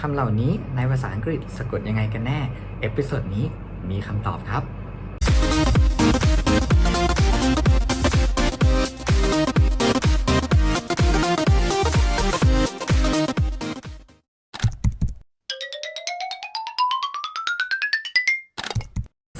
คำเหล่านี้ในภาษาอังกฤษสะกดยังไงกันแน่ เอพิโซดนี้มีคำตอบครับ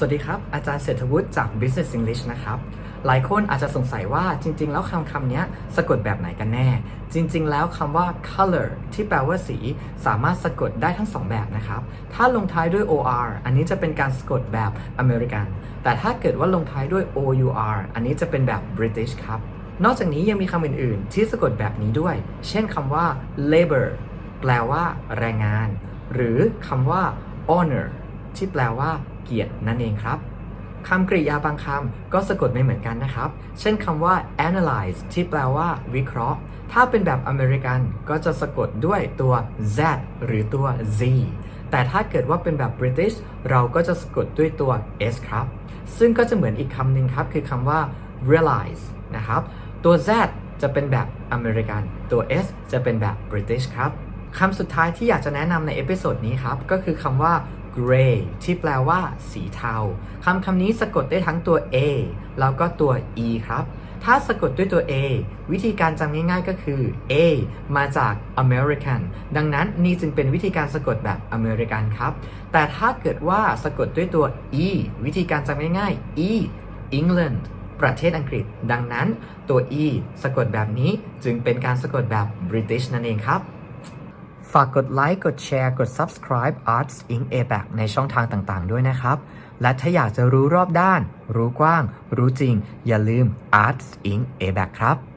สวัสดีครับ อาจารย์เศรษฐวุฒิจาก Business English นะครับ หลายคนอาจจะสงสัยว่าจริง ๆ แล้วคำคำนี้สะกดแบบไหนกันแน่ จริง ๆ แล้วคำว่า color ที่แปลว่าสี สามารถสะกดได้ทั้งสองแบบนะครับ ถ้าลงท้ายด้วย or อันนี้จะเป็นการสะกดแบบอเมริกัน แต่ถ้าเกิดว่าลงท้ายด้วย our อันนี้จะเป็นแบบ British ครับ นอกจากนี้ยังมีคำอื่น ๆ ที่สะกดแบบนี้ด้วย เช่นคำว่า labor แปลว่า แรงงาน หรือคำว่า honor ที่แปลว่าเกียรตินั่นเองครับคำกริยาบางคำก็สะกดไม่เหมือนกันนะครับ เช่นคำว่า analyze ที่แปลว่า วิเคราะห์ ถ้าเป็นแบบอเมริกันก็จะสะกดด้วยตัว z หรือตัว z แต่ถ้าเกิดว่าเป็นแบบ British เราก็จะสะกดด้วยตัว s ครับ ซึ่งก็จะเหมือนอีกคำหนึ่งครับ คือคำว่า realize นะครับ ตัว z จะเป็นแบบอเมริกัน ตัว s จะเป็นแบบ British ครับคำสุดท้ายที่อยากจะแนะนำในเอพิโซดนี้ครับ ก็คือคำว่า gray ที่แปลว่าสีเทาคำคำนี้สะกดได้ทั้งตัว a แล้วก็ตัว e ครับ ถ้าสะกดด้วยตัว a วิธีการจำง่ายๆก็คือ a มาจาก American ดังนั้นนี่จึงเป็นวิธีการสะกดแบบอเมริกันครับ แต่ถ้าเกิดว่าสะกดด้วยตัว e วิธีการจำง่ายๆ e England ประเทศอังกฤษ ดังนั้นตัว e สะกดแบบนี้จึงเป็นการสะกดแบบ British นั่นเองครับ ฝากกดไลค์กดแชร์กด subscribe Arts Inc. ABAC ในช่องทางต่างๆ ด้วยนะครับ และถ้าอยากจะรู้รอบด้าน รู้กว้าง รู้จริง อย่าลืม Arts Inc. ABAC ครับ